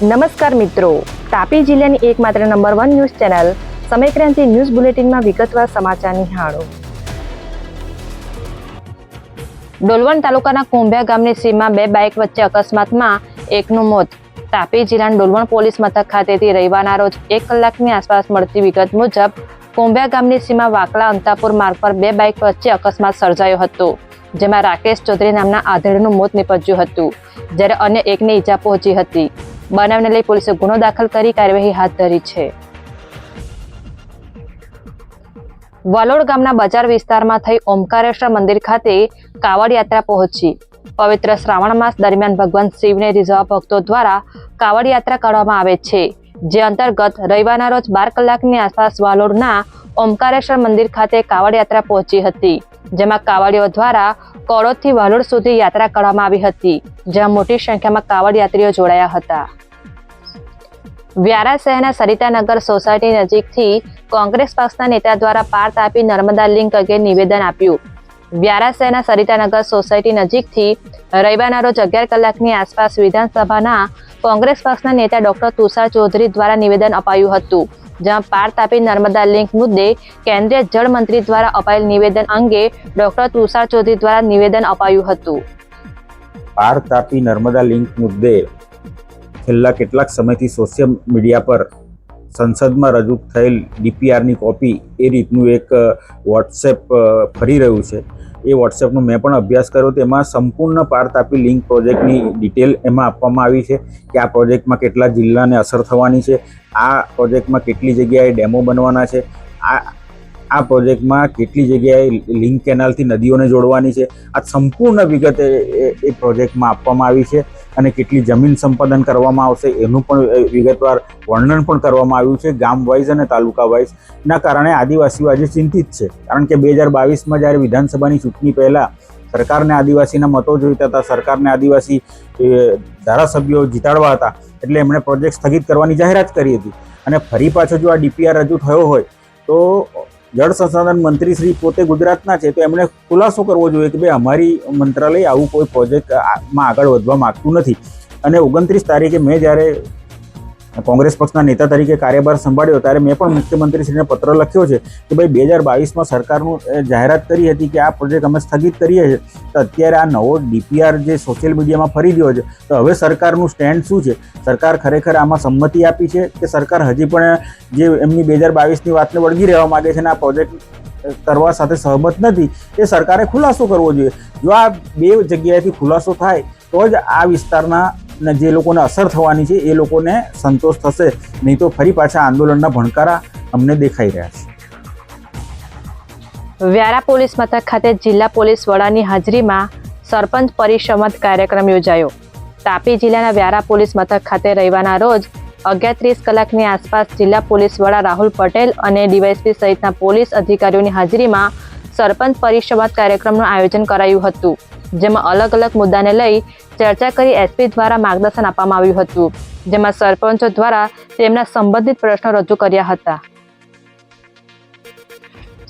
નમસ્કાર મિત્રો. તાપી જિલ્લાની એકમાત્ર number one news channel Samaykranti news બુલેટિનમાં વિગતવાર સમાચાર નિહાળો. ડોલવણ તાલુકાના કુંભ્યા ગામની સીમમાં બે બાઇક વચ્ચે અકસ્માતમાં એકનું મોત. તાપી જિલ્લાના ડોલવણ પોલીસ મથક ખાતેથી રવિવારના રોજ એક કલાકની આસપાસ મળતી વિગત મુજબ, કુંભ્યા ગામની સીમા વાકલા અંતાપુર માર્ગ પર બે બાઇક વચ્ચે અકસ્માત સર્જાયો હતો, જેમાં રાકેશ ચૌધરી નામના આધેડનું મોત નિપજ્યું હતું, જ્યારે અન્ય એકને ઈજા પહોંચી હતી. બનાવને લઈ પોલીસે ગુનો દાખલ કરી કાર્યવાહી હાથ ધરી છે. વાલોડ ગામના બજાર વિસ્તારમાં થઈ ઓમકારેશ્વર મંદિર ખાતે કાવડ યાત્રા પહોંચી. પવિત્ર શ્રાવણ માસ દરમિયાન ભગવાન શિવને રીઝવા ભક્તો દ્વારા કાવડ યાત્રા કાઢવામાં આવે છે. જે અંતર્ગત રવિવારના રોજ બાર કલાકની આસપાસ વાલોડના ઓમકારેશ્વર મંદિર ખાતે કાવડ યાત્રા પહોંચી હતી, જેમાં કાવડીઓ દ્વારા કોળોદથી વાલોડ સુધી યાત્રા કરવામાં આવી હતી, જ્યાં મોટી સંખ્યામાં કાવડ યાત્રીઓ જોડાયા હતા. વ્યારા શહેરના સરિતાનગર સોસાયટી નજીકથી કોંગ્રેસ પક્ષના નેતા દ્વારા પાર તાપી નર્મદા લિંક અંગે નિવેદન આપ્યું. વ્યારા શહેરના સરિતાનગર સોસાયટી નજીકથી રવિવારના રોજ અગિયાર કલાકની આસપાસ વિધાનસભાના કોંગ્રેસ પક્ષના નેતા ડોક્ટર તુષાર ચૌધરી દ્વારા નિવેદન અપાયું હતું. જ્યાં પાર તાપી નર્મદા લિંક મુદ્દે કેન્દ્રીય જળ મંત્રી દ્વારા અપાયેલ નિવેદન અંગે ડોક્ટર તુષાર ચૌધરી દ્વારા નિવેદન અપાયું હતું. પાર તાપી નર્મદા લિંક મુદ્દે છેલ્લા કેટલાક સમયથી સોશિયલ મીડિયા પર સંસદમાં રજૂ થયેલ ડીપીઆરની કોપી એ રીતનું એક વોટ્સએપ ફરી રહ્યું છે. એ વોટ્સએપનો મેં પણ અભ્યાસ કર્યો તેમાં સંપૂર્ણ પાર્ટ તાપી લિંક પ્રોજેક્ટની ડિટેલ એમાં આપવામાં આવી છે કે આ પ્રોજેક્ટમાં કેટલા જિલ્લાને અસર થવાની છે, આ પ્રોજેક્ટમાં કેટલી જગ્યાએ ડેમો બનવાના છે, આ આ પ્રોજેક્ટમાં કેટલી જગ્યાએ લિંક કેનાલથી નદીઓને જોડવાની છે? આ સંપૂર્ણ વિગત એ પ્રોજેક્ટમાં આપવામાં આવી છે અને કેટલી જમીન સંપાદન કરવામાં આવશે એનું પણ વિગતવાર વર્ણન પણ કરવામાં આવ્યું છે ગામ વાઇઝ અને તાલુકા વાઇઝ. ના કારણે આદિવાસીઓ આજે ચિંતિત છે, કારણ કે બે હજાર બાવીસમાં જ્યારે વિધાનસભાની ચૂંટણી પહેલાં સરકારને આદિવાસીના મતો જોઈતા હતા, સરકારને આદિવાસી ધારાસભ્યો જીતાડવા હતા, એટલે એમણે પ્રોજેક્ટ સ્થગિત કરવાની જાહેરાત કરી હતી. અને ફરી પાછો જો આ ડીપીઆર રજૂ થયો હોય, તો જળ સંસાધન મંત્રી શ્રી પોતે ગુજરાતના છે, તો એમણે ખુલાસો કરવો જોઈએ કે ભાઈ અમારી મંત્રાલય આવું કોઈ પ્રોજેક્ટમાં આગળ વધવા માગતું નથી. અને ઓગણત્રીસ તારીખે મેં જ્યારે કોંગ્રેસ પક્ષના નેતા તરીકે કાર્યભાર સંભાળ્યો ત્યારે મેં પણ મુખ્યમંત્રીશ્રીને પત્ર લખ્યો છે કે ભાઈ બે હજાર બાવીસમાં સરકારનું જાહેરાત કરી હતી કે આ પ્રોજેક્ટ અમે સ્થગિત કરીએ છીએ. તો અત્યારે આ નવો ડીપીઆર જે સોશિયલ મીડિયામાં ફરી રહ્યો છે, તો હવે સરકારનું સ્ટેન્ડ શું છે? સરકાર ખરેખર આમાં સંમતિ આપી છે કે સરકાર હજી પણ જે એમની બે હજાર બાવીસની વાતને વળગી રહેવા માંગે છે અને આ પ્રોજેક્ટ કરવા સાથે સહમત નથી? એ સરકારે ખુલાસો કરવો જોઈએ. જો આ બે જગ્યાએથી ખુલાસો થાય, તો જ આ વિસ્તારના ને જે લોકોને અસર થવાની છે, એ લોકોને સંતોષ થશે. નહીં તો ફરી પાછા આંદોલનના ભણકારા અમને દેખાઈ રહ્યા છે. વ્યારા પોલીસ મથક ખાતે જિલ્લા પોલીસ વડાની હાજરીમાં સરપંચ પરિસંવાદ કાર્યક્રમ યોજાયો. તાપી જિલ્લાના વ્યારા પોલીસ મથક ખાતે રવિવારના રોજ અગિયાર ત્રીસ કલાકની આસપાસ જિલ્લા પોલીસ વડા રાહુલ પટેલ અને ડીવાયસપી સહિતના પોલીસ અધિકારીઓની હાજરીમાં સરપંચ પરિસંવાદ કાર્યક્રમનું આયોજન કરાયું હતું. જેમાં અલગ અલગ મુદ્દાને લઈ ચર્ચા કરી એસપી દ્વારા માર્ગદર્શન આપવામાં આવ્યું હતું, જેમાં સરપંચો દ્વારા તેમના સંબંધિત પ્રશ્નો રજૂ કર્યા હતા.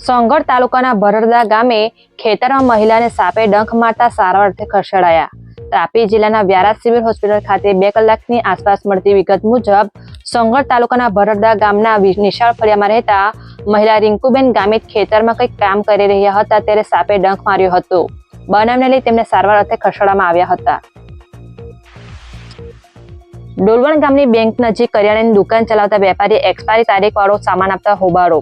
સોંગઢ તાલુકાના ભરડદા ગામે ખેતરમાં મહિલાને સાપે ડંખ મારતા સારવાર અર્થે ખસેડાયા. તાપી જિલ્લાના વ્યારા સિવિલ હોસ્પિટલ ખાતે બે કલાકની આસપાસ મળતી વિગત મુજબ સોંગઢ તાલુકાના ભરડદા ગામના નિશાળ ફળિયામાં રહેતા મહિલા રિંકુબેન ગામે ખેતરમાં કંઈક કામ કરી રહ્યા હતા, ત્યારે સાપે ડંખ માર્યો હતો. બનાવને લઈ તેમને સારવાર અર્થે ખસેડવામાં આવ્યા હતા. ડોલવણ ગામની બેંક નજીક કરિયાણાની દુકાન ચલાવતા વેપારી એક્સપાયરી તારીખ વાળો સામાન આપતા હોબાળો.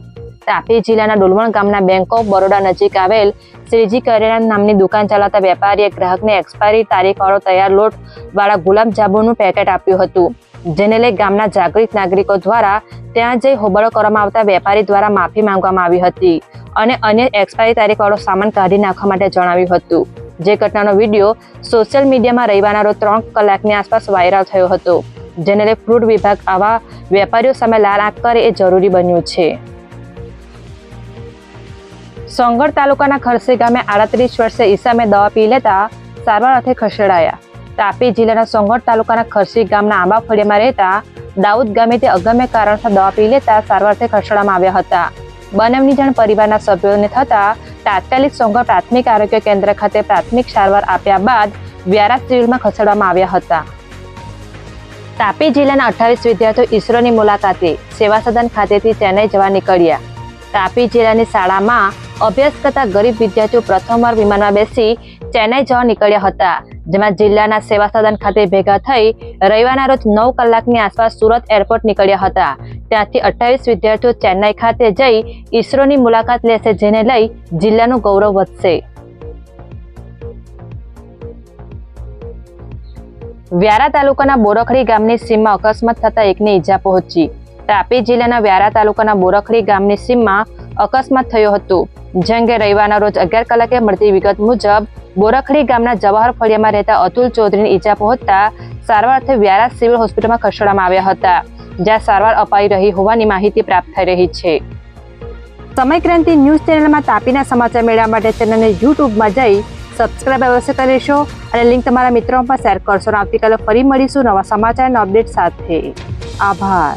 તાપી જિલ્લાના ડોલવણ ગામના બેંક ઓફ બરોડા નજીક આવેલ શ્રીજી કરિયાણા નામની દુકાન ચલાવતા વેપારીએ ગ્રાહકને એક્સપાયરી તારીખ વાળો તૈયાર લોટ વાળા ગુલાબ જાંબુનું પેકેટ આપ્યું હતું. જેને લઈ ગામના જાગૃત નાગરિકો દ્વારા ત્યાં જઈ હોબાળો કરવામાં આવતા વેપારી દ્વારા માફી માંગવામાં આવી હતી અને અન્ય એક્સપાયરી તારીખ વાળો સામાન કાઢી નાખવા માટે જણાવ્યું હતું. જે ઘટનાનો વીડિયો સોશિયલ મીડિયામાં રવિવારના રોજ ત્રણ કલાકની આસપાસ વાયરલ થયો હતો. જેને લઈ ફ્રૂટ વિભાગ આવા વેપારીઓ સામે લાલ આંખ કરે એ જરૂરી બન્યું છે. સોંગઢ તાલુકાના ખરસી ગામે આડત્રીસ વર્ષે ઈસામે દવા પી લેતા સારવાર અર્થે ખસેડાયા. તાપી જિલ્લાના સોંગટ તાલુકાના ખરસી ગામના આંબા ફળિયામાં રહેતા દાઉદ ગામે તે અગમ્ય કારણસર દવા પી લેતા સારવારથી ખસેડવામાં આવ્યા હતા. બનાવની જાણ પરિવારના સભ્યોને થતા તાત્કાલિક સોંગઢ પ્રાથમિક આરોગ્ય કેન્દ્ર ખાતે પ્રાથમિક સારવાર આપ્યા બાદ વ્યારા સિવિલમાં ખસેડવામાં આવ્યા હતા. તાપી જિલ્લાના અઠ્ઠાવીસ વિદ્યાર્થીઓ ઈસરોની મુલાકાતે સેવા સદન ખાતેથી ચેન્નઈ જવા નીકળ્યા. તાપી જિલ્લાની શાળામાં અભ્યાસ કરતા ગરીબ વિદ્યાર્થીઓ પ્રથમવાર વિમાનમાં બેસી ચેન્નઈ જવા નીકળ્યા હતા. જેમાં જિલ્લાના સેવા સદન ખાતે ભેગા થઈ રવિવારના રોજ નવ કલાકની આસપાસ સુરત એરપોર્ટ નીકળ્યા હતા. ત્યાંથી અઠ્યાવીસ વિદ્યાર્થીઓ ચેન્નાઈ ખાતે જઈ ઈસરોની મુલાકાત લેશે, જેને લઈ જિલ્લાનું ગૌરવ વધશે. વ્યારા તાલુકાના બોરખડી ગામની સીમમાં અકસ્માત થતા એકને ઈજા પહોંચી. તાપી જિલ્લાના વ્યારા તાલુકાના બોરખડી ગામની સીમમાં અકસ્માત થયો હતો જે અંગે રવિવારના રોજ અગિયાર કલાકે મળતી વિગત મુજબ બોરખડી ગામના જવાહર ફળિયામાં રહેતા અતુલ ચૌધરીની ઈજા પહોંચતા સારવાર અર્થે વ્યારા સિવિલ હોસ્પિટલમાં ખસેડવામાં આવ્યા હતા, જ્યાં સારવાર અપાઈ રહી હોવાની માહિતી પ્રાપ્ત થઈ રહી છે. સમય ક્રાંતિ ન્યૂઝ ચેનલમાં તાપીના સમાચાર મેળવવા માટે ચેનલને યુટ્યુબમાં જઈ સબસ્ક્રાઇબ અવશ્ય કરી લેશો અને લિંક તમારા મિત્રોમાં પણ શેર કરશો. આવતીકાલે ફરી મળીશું નવા સમાચાર અને અપડેટ સાથે. આભાર.